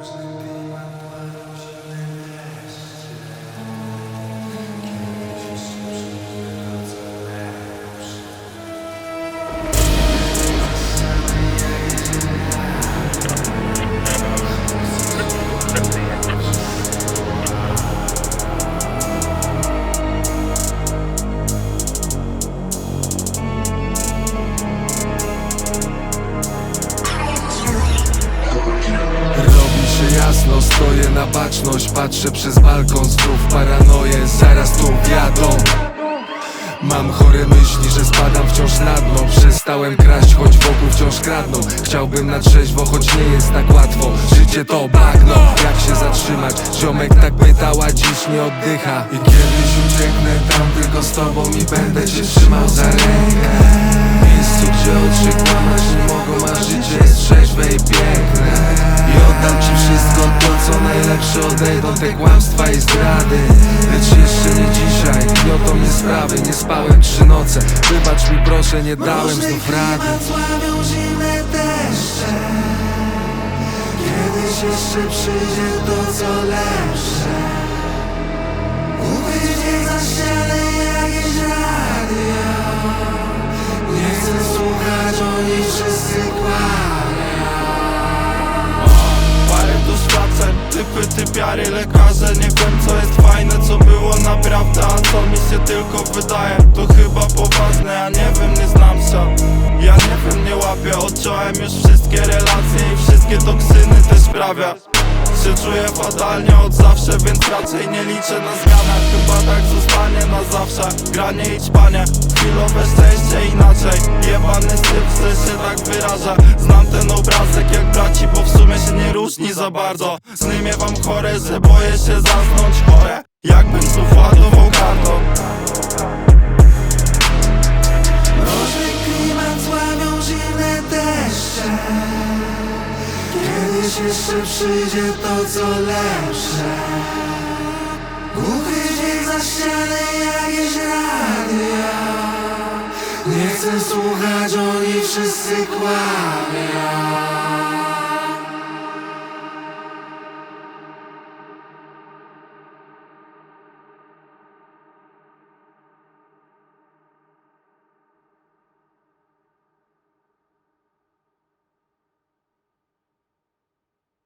Lord. Głośność Patrzę przez balkon, znów paranoję Zaraz tu wiadą Mam chore myśli, że spadam wciąż na dno Przestałem kraść, choć wokół wciąż kradną. Chciałbym na trzeźwo, choć nie jest tak łatwo. Życie to bagno, jak się zatrzymać? Ziomek tak pytała, dziś nie oddycha. I kiedyś ucieknę tam tylko z tobą I będę cię trzymał za rękę. W miejscu, gdzie oczy nie mogą A życie jest trzeźwe i piękne I oddam ci wszystko to, co najlepsze Odejdą te kłamstwa i zdrady. Lecz jeszcze nie dzisiaj, gniotą mnie sprawy. Nie spałem trzy noce, wybacz mi proszę Nie dałem znów rady. Kiedyś jeszcze przyjdzie to co lepsze typiary, lekarze. Nie wiem co jest fajne, co było naprawdę A co mi się tylko wydaje, to chyba poważne Ja nie wiem, nie znam się. Ja nie wiem, nie łapię. Odciąłem już wszystkie relacje i wszystkie toksyny też prawie. Się czuję fatalnie od zawsze, więc raczej nie liczę na zmianę Chyba tak zostanie zawsze Granie i ćpanie, chwilowe szczęście inaczej. Jebany styl, że się tak wyraża Znam ten obrazek jak braci, bo w sumie się nie różni za bardzo. Sny wam chore, że boję się zasnąć chore. Jakbym znów ładował kartą. Kiedyś jeszcze przyjdzie to co lepsze za ścianę jakieś radio Nie chcę słuchać, oni wszyscy kłamią